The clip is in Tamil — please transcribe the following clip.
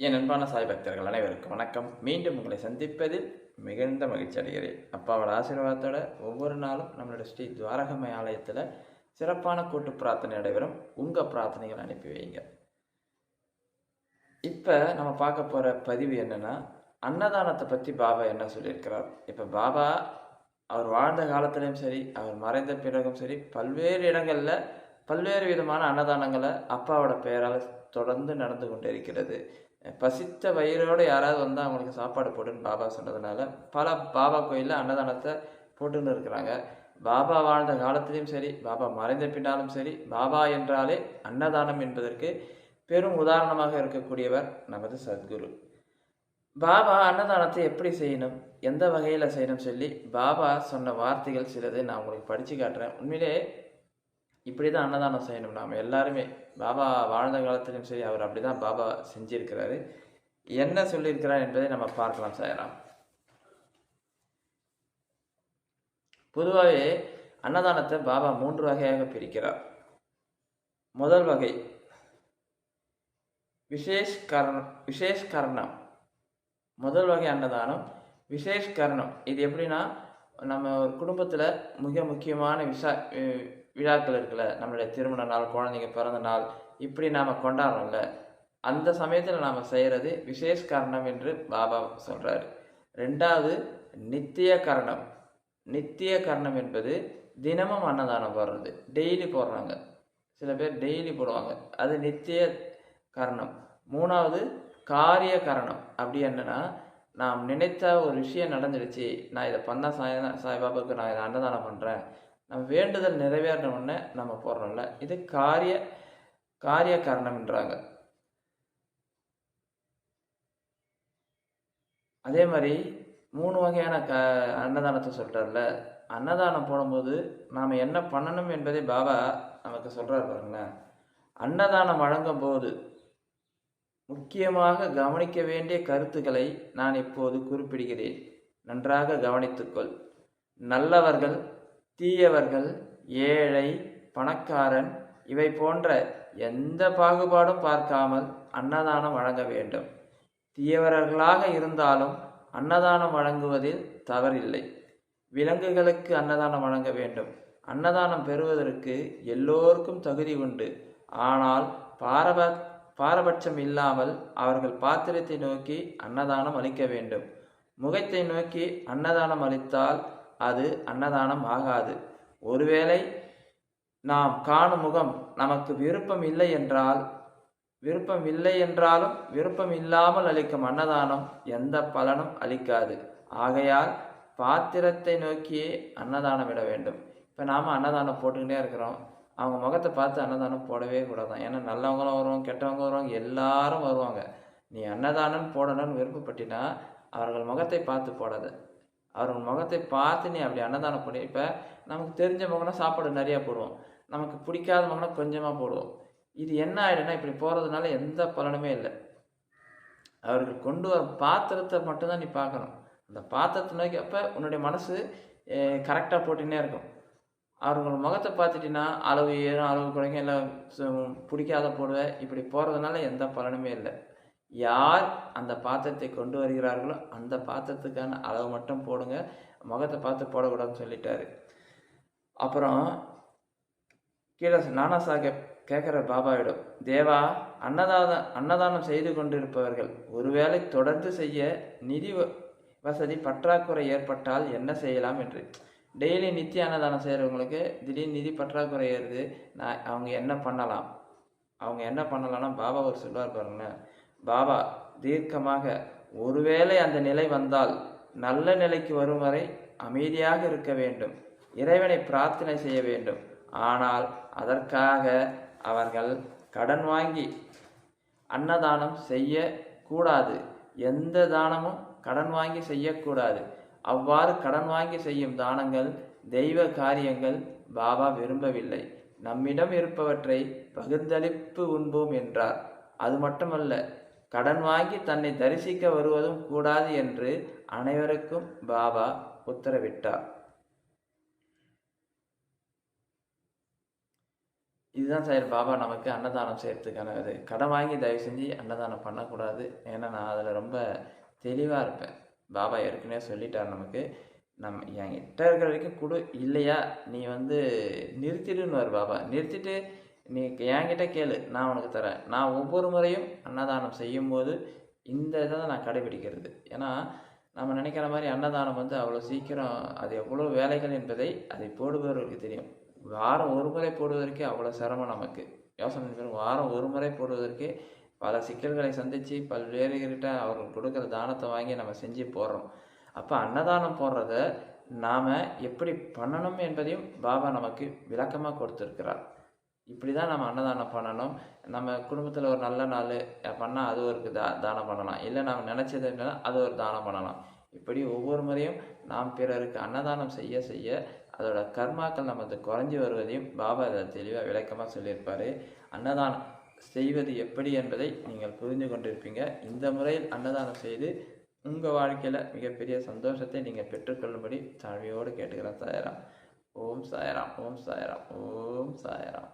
என் அன்பான சாய் பக்தர்கள் அனைவருக்கும் வணக்கம். மீண்டும் உங்களை சந்திப்பதில் மிகுந்த மகிழ்ச்சி அடைகிறேன். அப்பாவோட ஆசீர்வாதத்தோட ஒவ்வொரு நாளும் நம்மளோட ஸ்ரீ துவாரகமை ஆலயத்தில் சிறப்பான கூட்டு பிரார்த்தனை நடைபெறும். உங்கள் பிரார்த்தனைகள் அனுப்பி வைங்க. இப்போ நம்ம பார்க்க போகிற பதிவு என்னென்னா அன்னதானத்தை பற்றி பாபா என்ன சொல்லியிருக்கிறார்? இப்போ பாபா அவர் வாழ்ந்த காலத்திலையும் சரி அவர் மறைந்த பிறகும் சரி பல்வேறு இடங்களில் பல்வேறு விதமான அன்னதானங்களை அப்பாவோட பெயரால் தொடர்ந்து நடந்து கொண்டு இருக்கிறது பசித்த வயிறோடு யாராவது வந்து அவங்களுக்கு சாப்பாடு போடுன்னு பாபா சொன்னதுனால பல பாபா கோயிலில் அன்னதானத்தை போட்டுன்னு இருக்கிறாங்க. பாபா வாழ்ந்த காலத்திலையும் சரி பாபா மறைந்த பின்னாலும் சரி பாபா என்றாலே அன்னதானம் என்பதற்கு பெரும் உதாரணமாக இருக்கக்கூடியவர் நமது சத்குரு. பாபா அன்னதானத்தை எப்படி செய்யணும் எந்த வகையில் செய்யணும் சொல்லி பாபா சொன்ன வார்த்தைகள் சிலது நான் உங்களுக்கு படித்து காட்டுறேன். உண்மையிலே இப்படி தான் அன்னதானம் செய்யணும் நாம் எல்லாருமே. பாபா வாழ்ந்த காலத்திலும் சரி அவர் அப்படி தான் பாபா செஞ்சிருக்கிறாரு. என்ன சொல்லியிருக்கிறார் என்பதை நம்ம பார்க்கலாம் சாயராம். பொதுவாகவே அன்னதானத்தை பாபா மூன்று வகையாக பிரிக்கிறார். முதல் வகை விசேஷ் கரணம் விசேஷ் கரணம். முதல் வகை அன்னதானம் விசேஷ் கரணம். இது எப்படின்னா நம்ம ஒரு குடும்பத்தில் மிக முக்கியமான விஷா விழாக்கள் இருக்குல்ல நம்மளுடைய திருமண நாள் குழந்தைங்க பிறந்த நாள் இப்படி நாம் கொண்டாடுறோம்ல அந்த சமயத்தில் நாம் செய்கிறது விசேஷ கரணம் என்று பாபா சொல்கிறாரு ரெண்டாவது நித்திய கரணம். நித்திய கரணம் என்பது தினமும் அன்னதானம் போடுறது. டெய்லி போடுறாங்க. சில பேர் டெய்லி போடுவாங்க. அது நித்திய கரணம். மூணாவது காரிய கரணம். அப்படி என்னன்னா நாம் நினைத்த ஒரு விஷயம் நடந்துடுச்சு. நான் இதை பண்ண சாய் சாய்பாபாவுக்கு நான் இதை அன்னதானம் பண்ணுறேன் நம்ம வேண்டுதல் நிறைவேறின உடனே நம்ம போடுறோம்ல இது காரிய காரிய காரணம்ன்றாங்க அதே மாதிரி மூணு வகையான க அன்னதானத்தை சொல்கிறார்ல அன்னதானம் போடும்போது நாம் என்ன பண்ணணும் என்பதை பாபா நமக்கு சொல்கிறார் பாருங்களேன் அன்னதானம் வழங்கும் போது முக்கியமாக கவனிக்க வேண்டிய கருத்துக்களை நான் இப்போது குறிப்பிடுகிறேன். நன்றாக கவனித்துக்கொள். நல்லவர்கள் தீயவர்கள் ஏழை பணக்காரன் இவை போன்ற எந்த பாகுபாடும் பார்க்காமல் அன்னதானம் வழங்க வேண்டும். தீயவர்களாக இருந்தாலும் அன்னதானம் வழங்குவதில் தவறில்லை. விலங்குகளுக்கு அன்னதானம் வழங்க வேண்டும். அன்னதானம் பெறுவதற்கு எல்லோருக்கும் தகுதி உண்டு. ஆனால் பாரப பாரபட்சம் இல்லாமல் அவர்கள் பாத்திரத்தை நோக்கி அன்னதானம் அளிக்க வேண்டும். முகத்தை நோக்கி அன்னதானம் அளித்தால் அது அன்னதானம் ஆகாது. ஒருவேளை நாம் காணும் முகம் நமக்கு விருப்பம் இல்லை என்றால் விருப்பம் இல்லை என்றாலும் விருப்பம் இல்லாமல் அளிக்கும் அன்னதானம் எந்த பலனும் அளிக்காது. ஆகையால் பாத்திரத்தை நோக்கியே அன்னதானம் விட வேண்டும். இப்போ நாம் அன்னதானம் போட்டுக்கிட்டே இருக்கிறோம். அவங்க முகத்தை பார்த்து அன்னதானம் போடவே கூடாதான். ஏன்னா நல்லவங்களும் வருவாங்க கெட்டவங்க வருவாங்க எல்லாரும் வருவாங்க. நீ அன்னதானம் போடணும்னு விருப்பப்பட்டினா அவர்கள் முகத்தை பார்த்து போடாத. அவர்கள் முகத்தை பார்த்து நீ அப்படி அன்னதானம் பண்ணி. இப்போ நமக்கு தெரிஞ்ச முகம்னா சாப்பாடு நிறையா போடுவோம். நமக்கு பிடிக்காத முகம்னா கொஞ்சமாக போடுவோம். இது என்ன ஆகிடும்னா இப்படி போகிறதுனால எந்த பலனுமே இல்லை. அவர்கள் கொண்டு வர பாத்திரத்தை மட்டும்தான் நீ பார்க்கணும். அந்த பாத்திரத்தை நோக்கி அப்போ உன்னுடைய மனசு கரெக்டாக போட்டுன்னே இருக்கும். அவர்கள் முகத்தை பார்த்துட்டின்னா அளவு ஏறும் அளவு குறைங்க இல்லை பிடிக்காத போடுவேன் இப்படி போகிறதுனால எந்த பலனுமே இல்லை. யார் அந்த பாத்திரத்தை கொண்டு வருகிறார்களோ அந்த பாத்திரத்துக்கான அளவு மட்டும் போடுங்க. முகத்தை பார்த்து போடக்கூடாதுன்னு சொல்லிட்டாரு. அப்புறம் கீழே நானா சாஹேப் கேட்குற பாபாவிடம் தேவா அன்னதானம் அன்னதானம் செய்து கொண்டிருப்பவர்கள் ஒருவேளை தொடர்ந்து செய்ய நிதி வசதி பற்றாக்குறை ஏற்பட்டால் என்ன செய்யலாம்? என்று. டெய்லி நித்திய அன்னதானம் செய்கிறவங்களுக்கு திடீர்னு நிதி பற்றாக்குறை ஏறுது. நான் அவங்க என்ன பண்ணலாம்? அவங்க என்ன பண்ணலாம்னா பாபா ஒரு சொல்லுவார் பாருங்களேன் பாபா தீர்க்கமாக ஒருவேளை அந்த நிலை வந்தால் நல்ல நிலைக்கு வரும் வரை அமைதியாக இருக்க வேண்டும். இறைவனை பிரார்த்தனை செய்ய வேண்டும். ஆனால் அதற்காக அவர்கள் கடன் வாங்கி அன்னதானம் செய்ய கூடாது. எந்த தானமும் கடன் வாங்கி செய்யக்கூடாது. அவ்வாறு கடன் வாங்கி செய்யும் தானங்கள் தெய்வ காரியங்கள் பாபா விரும்பவில்லை. நம்மிடம் இருப்பவற்றை பகிர்ந்தளிப்பு உண்போம் என்றார். அது மட்டுமல்ல கடன் வாங்கி தன்னை தரிசிக்க வருவதும் கூடாது என்று அனைவருக்கும் பாபா உத்தரவிட்டார். இதுதான் சார் பாபா நமக்கு அன்னதானம் செய்கிறதுக்கான இது. கடன் வாங்கி தயவு செஞ்சு அன்னதானம் பண்ணக்கூடாது. ஏன்னா நான் அதில் ரொம்ப தெளிவாக இருப்பேன். பாபா ஏற்கனவே சொல்லிட்டார் நமக்கு. நம்ம என்கிட்ட இருக்கிற வரைக்கும் கொடு இல்லையா நீ வந்து நிறுத்திடுன்னு பாபா. நிறுத்திட்டு நீ என்கிட்ட கேளு நான் உனக்கு தரேன். நான் ஒவ்வொரு முறையும் அன்னதானம் செய்யும்போது இந்த இதை தான் நான் கடைபிடிக்கிறது. ஏன்னா நம்ம நினைக்கிற மாதிரி அன்னதானம் வந்து அவ்வளோ சீக்கிரம் அது எவ்வளோ வேலைகள் என்பதை அதை போடுபவர்களுக்கு தெரியும். வாரம் ஒரு முறை போடுவதற்கே அவ்வளோ சிரமம் நமக்கு. யோசனை வாரம் ஒரு முறை போடுவதற்கே பல சிக்கல்களை சந்தித்து பல்வேறுகிட்ட அவர்கள் கொடுக்குற தானத்தை வாங்கி நம்ம செஞ்சு போடுறோம். அப்போ அன்னதானம் போடுறத நாம் எப்படி பண்ணணும் என்பதையும் பாபா நமக்கு விளக்கமாக கொடுத்துருக்கிறார். இப்படி தான் நம்ம அன்னதானம் பண்ணணும். நம்ம குடும்பத்தில் ஒரு நல்ல நாள் பண்ணால் அது ஒரு தா தானம் பண்ணலாம். இல்லை நம்ம நினச்சது என்னன்னா அது ஒரு தானம் பண்ணலாம். இப்படி ஒவ்வொரு முறையும் நாம் பிறருக்கு அன்னதானம் செய்ய செய்ய அதோட கர்மாக்கள் நமக்கு குறைஞ்சி வருவதையும் பாபா அதை தெளிவாக விளக்கமாக சொல்லியிருப்பார். அன்னதானம் செய்வது எப்படி என்பதை நீங்கள் புரிந்து கொண்டிருப்பீங்க. இந்த முறையில் அன்னதானம் செய்து உங்கள் வாழ்க்கையில் மிகப்பெரிய சந்தோஷத்தை நீங்கள் பெற்றுக்கொள்ளும்படி தாழ்மையோடு கேட்டுக்கிறேன். சாயராம். ஓம் சாயராம். ஓம் சாயராம். ஓம் சாயராம்.